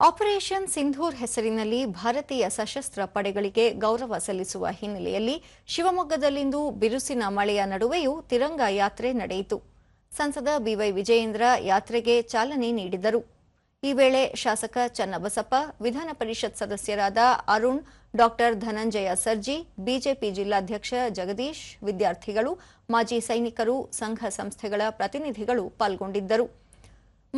Operation Sindoor ಹೆಸರಿನಲ್ಲಿ ಭಾರತೀಯ ಸಶಸ್ತ್ರ ಪಡೆಗಳಿಗೆ ಗೌರವ ಸಲ್ಲಿಸುವ ಹಿನ್ನೆಲೆಯಲ್ಲಿ ಶಿವಮೊಗ್ಗದಲ್ಲಿಂದು ಬಿರುಸಿನ ಮಳೆಯ ನಡುವೆಯೂ ತಿರಂಗ ಯಾತ್ರೆ ನಡೆಯಿತು. ಸಂಸದ ಬಿವೈ ವಿಜಯೇಂದ್ರ ಯಾತ್ರೆಗೆ ಚಾಲನೆ ನೀಡಿದರು. ಈ ವೇಳೆ ಶಾಸಕ ಚನ್ನಬಸಪ್ಪ, ವಿಧಾನ ಪರಿಷತ್ ಸದಸ್ಯರಾದ ಅರುಣ್, ಡಾಕ್ಟರ್ ಧನಂಜಯ ಸರ್ಜಿ, ಬಿಜೆಪಿ ಜಿಲ್ಲಾಧ್ಯಕ್ಷ ಜಗದೀಶ್, ವಿದ್ಯಾರ್ಥಿಗಳು, ಮಾಜಿ ಸೈನಿಕರು, ಸಂಘ ಸಂಸ್ಥೆಗಳ ಪ್ರತಿನಿಧಿಗಳು ಪಾಲ್ಗೊಂಡಿದ್ದರು.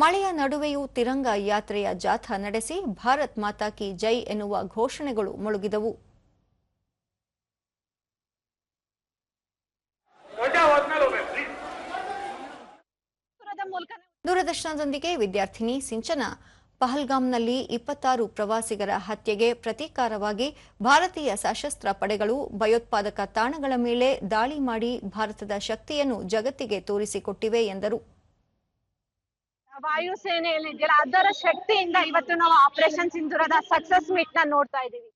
ಮಳೆಯ ನಡುವೆಯೂ ತಿರಂಗ ಯಾತ್ರೆಯ ಜಾಥಾ ನಡೆಸಿ ಭಾರತ್ ಮಾತಾ ಕಿ ಜೈ ಎನ್ನುವ ಘೋಷಣೆಗಳು ಮೊಳಗಿದವು. ದೂರದರ್ಶನದೊಂದಿಗೆ ವಿದ್ಯಾರ್ಥಿನಿ ಸಿಂಚನ ಪಹಲ್ಗಾಮ್ನಲ್ಲಿ ಇಪ್ಪತ್ತಾರು ಪ್ರವಾಸಿಗರ ಹತ್ಯೆಗೆ ಪ್ರತೀಕಾರವಾಗಿ ಭಾರತೀಯ ಸಶಸ್ತ್ರ ಪಡೆಗಳು ಭಯೋತ್ಪಾದಕ ತಾಣಗಳ ಮೇಲೆ ದಾಳಿ ಮಾಡಿ ಭಾರತದ ಶಕ್ತಿಯನ್ನು ಜಗತ್ತಿಗೆ ತೋರಿಸಿಕೊಟ್ಟಿವೆ ಎಂದರು. ವಾಯುಸೇನೆ ಇದೆಯಲ್ಲ ಅದರ ಶಕ್ತಿಯಿಂದ ಇವತ್ತು ನಾವು ಆಪರೇಷನ್ ಸಿಂಧೂರದ ಸಕ್ಸಸ್ ಮೀಟ್ನ ನೋಡ್ತಾ ಇದ್ದೀವಿ.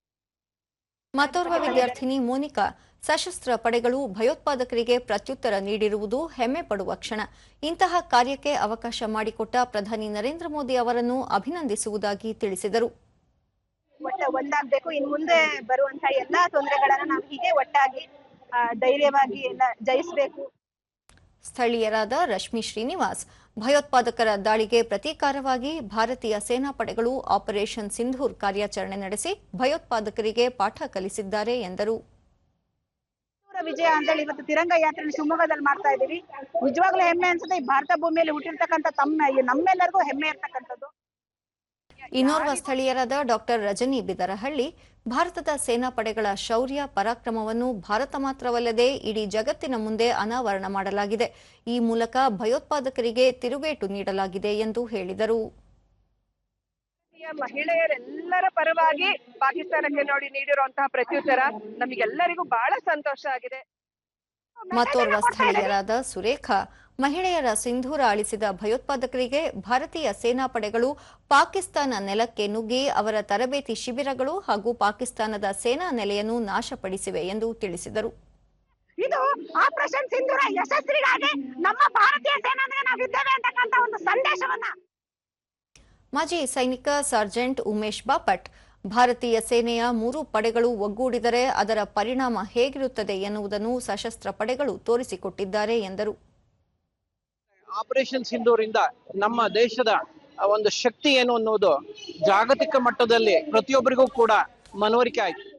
ಮತ್ತೋರ್ವ ವಿದ್ಯಾರ್ಥಿನಿ ಮೋನಿಕಾ ಸಶಸ್ತ್ರ ಪಡೆಗಳು ಭಯೋತ್ಪಾದಕರಿಗೆ ಪ್ರತ್ಯುತ್ತರ ನೀಡಿರುವುದು ಹೆಮ್ಮೆ ಪಡುವ ಕ್ಷಣ. ಇಂತಹ ಕಾರ್ಯಕ್ಕೆ ಅವಕಾಶ ಮಾಡಿಕೊಟ್ಟ ಪ್ರಧಾನಿ ನರೇಂದ್ರ ಮೋದಿ ಅವರನ್ನು ಅಭಿನಂದಿಸುವುದಾಗಿ ತಿಳಿಸಿದರು. ಒಟ್ಟಾಗಬೇಕು ಒಂದಾಗ್ಬೇಕು ಇನ್ ಮುಂದೆ ಬರುವಂತಹ ಎಲ್ಲಾ ತೊಂದರೆಗಳನ್ನು ನಾವು ಹೀಗೆ ಒಟ್ಟಾಗಿ ಧೈರ್ಯವಾಗಿ ಎಲ್ಲ ಜಯಿಸ್ಬೇಕು. ಸ್ಥಳೀಯರಾದ ರಶ್ಮಿ ಶ್ರೀನಿವಾಸ್, ಭಯೋತ್ಪಾದಕರ ದಾಳಿಗೆ ಪ್ರತೀಕಾರವಾಗಿ ಭಾರತೀಯ ಸೇನಾಪಡೆಗಳು ಆಪರೇಷನ್ ಸಿಂಧೂರ್ ಕಾರ್ಯಾಚರಣೆ ನಡೆಸಿ ಭಯೋತ್ಪಾದಕರಿಗೆ ಪಾಠ ಕಲಿಸಿದ್ದಾರೆ ಎಂದರು. ವಿಜಯ ಅಂತ ಹೇಳಿ ಇವತ್ತು ತಿರಂಗ ಯಾತ್ರೆ ಶಿವಮೊಗ್ಗದಲ್ಲಿ ಮಾಡ್ತಾ ಇದೀವಿ ನಿಜವಾಗ್ಲೂ ಹೆಮ್ಮೆ ಅನ್ಸುತ್ತೆ. ಈ ಭಾರತ ಭೂಮಿಯಲ್ಲಿ ಹುಟ್ಟಿರ್ತಕ್ಕಂಥ ತಮ್ಮ, ನಮ್ಮೆಲ್ಲರಿಗೂ ಹೆಮ್ಮೆ ಇರ್ತಕ್ಕಂಥದ್ದು. ಇನ್ನೋರ್ವ ಸ್ಥಳೀಯರಾದ ಡಾಕ್ಟರ್ ರಜನಿ ಬಿದರಹಳ್ಳಿ ಭಾರತದ ಸೇನಾಪಡೆಗಳ ಶೌರ್ಯ ಪರಾಕ್ರಮವನ್ನು ಭಾರತ ಮಾತ್ರವಲ್ಲದೆ ಇಡೀ ಜಗತ್ತಿನ ಮುಂದೆ ಅನಾವರಣ ಮಾಡಲಾಗಿದೆ. ಈ ಮೂಲಕ ಭಯೋತ್ಪಾದಕರಿಗೆ ತಿರುಗೇಟು ನೀಡಲಾಗಿದೆ ಎಂದು ಹೇಳಿದರು. ಮಹಿಳೆಯರೆಲ್ಲರ ಪರವಾಗಿ ಪಾಕಿಸ್ತಾನಕ್ಕೆ ನೋಡಿ ನೀಡಿರುವಂತಹ ಪ್ರತ್ಯುತ್ತರ ನಮಗೆಲ್ಲರಿಗೂ ಬಹಳ ಸಂತೋಷ ಆಗಿದೆ. ಮತ್ತೋರ್ವ ಸ್ಥಳೀಯರಾದ ಸುರೇಖಾ ಮಹಿಳೆಯರ ಸಿಂಧೂರ ಅಳಿಸಿದ ಭಯೋತ್ಪಾದಕರಿಗೆ ಭಾರತೀಯ ಸೇನಾಪಡೆಗಳು ಪಾಕಿಸ್ತಾನ ನೆಲಕ್ಕೆ ನುಗ್ಗಿ ಅವರ ತರಬೇತಿ ಶಿಬಿರಗಳು ಹಾಗೂ ಪಾಕಿಸ್ತಾನದ ಸೇನಾ ನೆಲೆಯನ್ನು ನಾಶಪಡಿಸಿವೆ ಎಂದು ತಿಳಿಸಿದರು. ಇದು ಆಪರೇಷನ್ ಸಿಂಧೂರ ಯಶಸ್ವಿಗಾಗಿ ನಮ್ಮ ಭಾರತೀಯ ಸೇನಾ ನಾವಿದ್ದೇವೆ ಅಂತಕ್ಕಂಥ ಒಂದು ಸಂದೇಶವನ್ನ. ಮಾಜಿ ಸೈನಿಕ ಸರ್ಜೆಂಟ್ ಉಮೇಶ್ ಬಾಪಟ್ ಭಾರತೀಯ ಸೇನೆಯ ಮೂರು ಪಡೆಗಳು ಒಗ್ಗೂಡಿದರೆ ಅದರ ಪರಿಣಾಮ ಹೇಗಿರುತ್ತದೆ ಎನ್ನುವುದನ್ನು ಸಶಸ್ತ್ರ ಪಡೆಗಳು ತೋರಿಸಿಕೊಟ್ಟಿದ್ದಾರೆ ಎಂದರು. ಆಪರೇಷನ್ ಸಿಂಧೂರಿಂದ ನಮ್ಮ ದೇಶದ ಒಂದು ಶಕ್ತಿ ಏನು ಅನ್ನೋದು ಜಾಗತಿಕ ಮಟ್ಟದಲ್ಲಿ ಪ್ರತಿಯೊಬ್ಬರಿಗೂ ಕೂಡ ಮನವರಿಕೆ ಆಯ್ತು.